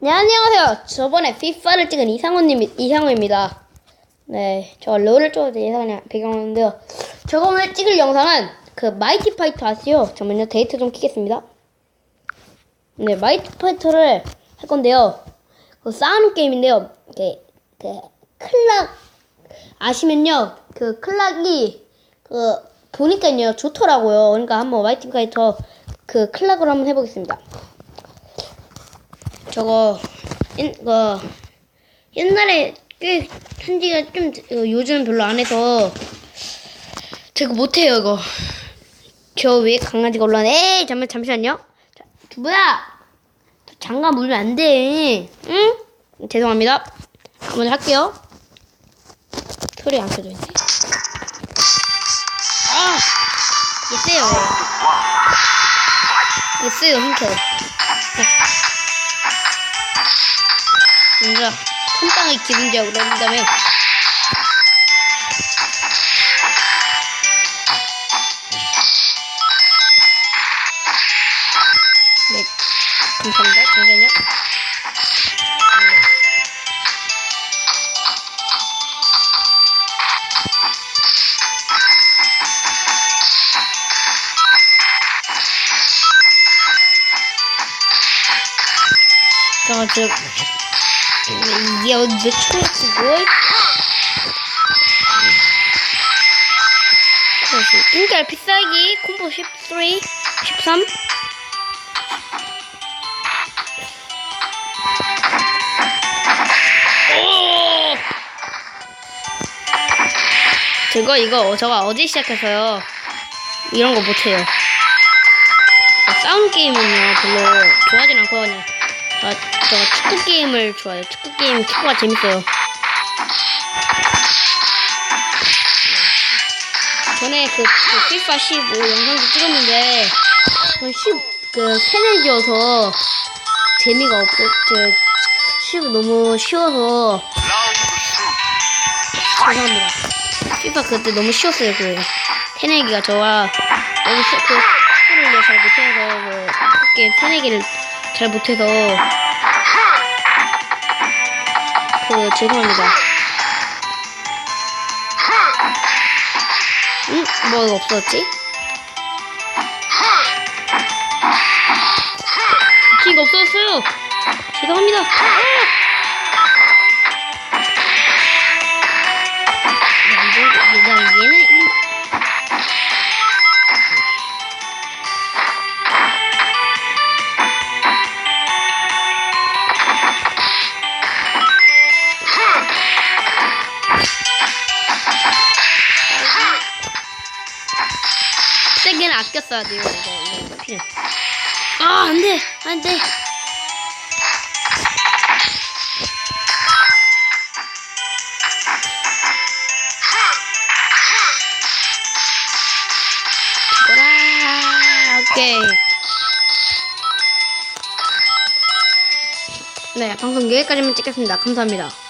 네, 안녕하세요. 저번에 피파를 찍은 이상호님, 이상호입니다. 네, 저 롤을 찍어도 예상하냐 배경인데요. 제가 오늘 찍을 영상은 그 마이티 파이터 아시죠? 잠깐만요, 데이터 좀 키겠습니다. 네, 마이티 파이터를 할 건데요. 그 싸우는 게임인데요. 그, 그, 클락, 아시면요. 그 클락이, 그, 보니까요, 좋더라고요. 그러니까 한번 마이티 파이터 그 클락으로 한번 해보겠습니다. 저거 옛, 그, 옛날에 꽤 한지가 좀 어, 요즘 별로 안 해서 제가 못해요 이거. 저 위에 강아지가 올라오네. 에이 잠만 잠시만요. 자, 두부야! 장갑 물면 안돼. 응? 죄송합니다. 먼저 할게요. 소리 안 켜져 있네. 아! 예세요. 예세요 힘켜 뭔가 큰 땅의 기분자고 그런 다음에 네. 감사합니다. 잠시만요 이게 어디 몇 초였고? 그래서 인텔 비싸기 콤보 13, 13. 오! 제가 이거 제가 어제 시작해서요 이런 거 못해요. 싸움 게임은요 별로 좋아하진 그냥 아, 저 축구 게임을 좋아해요. 축구 게임 축구가 재밌어요. 전에 그, 그 FIFA 15 영상도 찍었는데 그 10, 그 새내기여서 재미가 없고 저 10 너무 쉬워서 죄송합니다. FIFA 그때 너무 쉬웠어요. 그 새내기가 저와 너무 쉬, 그 축구를 잘 못해서 그 게임 새내기를 잘 못해서 그 죄송합니다. 응? 뭐가 없었지? 키가 없었어요. 죄송합니다. 아! 세게는 아껴 써야 돼요. 이거, 이거 필요. 아, 안 돼. 안 돼. 오케이. 네, 방송 여기까지만 찍겠습니다. 감사합니다.